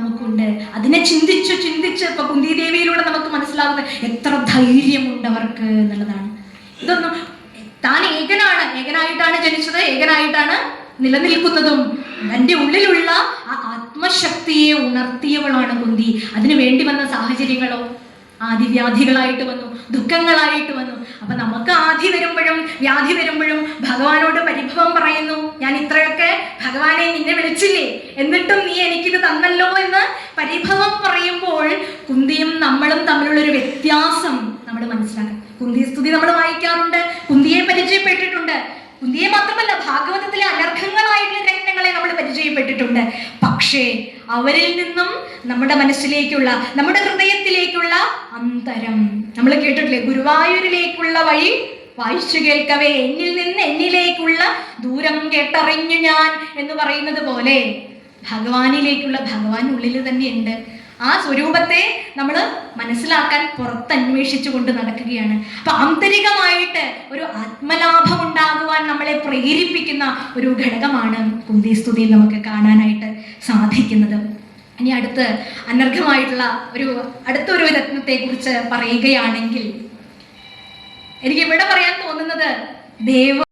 നമുക്കുണ്ട്. അതിനെ ചിന്തിച്ച് ചിന്തിച്ച് ഇപ്പൊ കുന്തിദേവിയിലൂടെ നമുക്ക് മനസ്സിലാകുന്നത് എത്ര ധൈര്യമുണ്ട് അവർക്ക് എന്നുള്ളതാണ്. ഇതൊന്നും താൻ ഏകനാണ്. ഏകനായിട്ടാണ് ജനിച്ചത്. ഏകനായിട്ടാണ് നിലനിൽക്കുന്നതും. തന്റെ ഉള്ളിലുള്ള ആ ആത്മശക്തിയെ ഉണർത്തിയവളാണ് കുന്തി. അതിനു വേണ്ടി വന്ന സാഹചര്യങ്ങളോ ആദിവ്യാധികളായിട്ട് വന്നു. ദുഃഖങ്ങളായിട്ട് വന്നു. അപ്പൊ നമുക്ക് ആധി വരുമ്പോഴും വ്യാധി വരുമ്പോഴും ഭഗവാനോട് പരിഭവം പറയുന്നു. ഞാൻ ഇത്രയൊക്കെ വിളിച്ചില്ലേ? എന്നിട്ടും നീ എനിക്കിത് തന്നല്ലോ എന്ന് പരിഭവം പറയുമ്പോൾ കുന്തിയും നമ്മളും തമ്മിലുള്ള ഒരു വ്യത്യാസം നമ്മൾ മനസ്സിലാക്കണം കുന്തി സ്തുതി നമ്മൾ വായിക്കാറുണ്ട് കുന്തിയെ പരിചയപ്പെട്ടിട്ടുണ്ട്. കുന്തിയെ മാത്രമല്ല ഭാഗവതത്തിലെ അനർഘങ്ങളായിട്ടുള്ള രംഗങ്ങളെ നമ്മൾ പരിചയപ്പെട്ടിട്ടുണ്ട്. പക്ഷേ അവരിൽ നിന്നും നമ്മുടെ മനസ്സിലേക്കുള്ള നമ്മുടെ ഹൃദയത്തിലേക്കുള്ള അന്തരം. നമ്മൾ കേട്ടിട്ടില്ലേ? ഗുരുവായൂരിലേക്കുള്ള വഴി വായിച്ചു കേൾക്കവേ എന്നിൽ നിന്ന് എന്നിലേക്കുള്ള ദൂരം കേട്ടറിഞ്ഞു ഞാൻ എന്ന് പറയുന്നത് പോലെ ഭഗവാനിലേക്കുള്ള ഭഗവാൻ ഉള്ളിൽ തന്നെയുണ്ട്. ആ സ്വരൂപത്തെ നമ്മൾ മനസ്സിലാക്കാൻ പുറത്തന്വേഷിച്ചു കൊണ്ട് നടക്കുകയാണ്. അപ്പൊ ആന്തരികമായിട്ട് ഒരു ആത്മലാഭം ഉണ്ടാകുവാൻ നമ്മളെ പ്രേരിപ്പിക്കുന്ന ഒരു ഘടകമാണ് കുന്തി സ്തുതിയിൽ നമുക്ക് കാണാനായിട്ട് സാധിക്കുന്നത്. ഇനി അടുത്ത് അനർഘമായിട്ടുള്ള ഒരു അടുത്തൊരു രത്നത്തെ കുറിച്ച് പറയുകയാണെങ്കിൽ എനിക്ക് ഇവിടെ പറയാൻ തോന്നുന്നത് ദേവ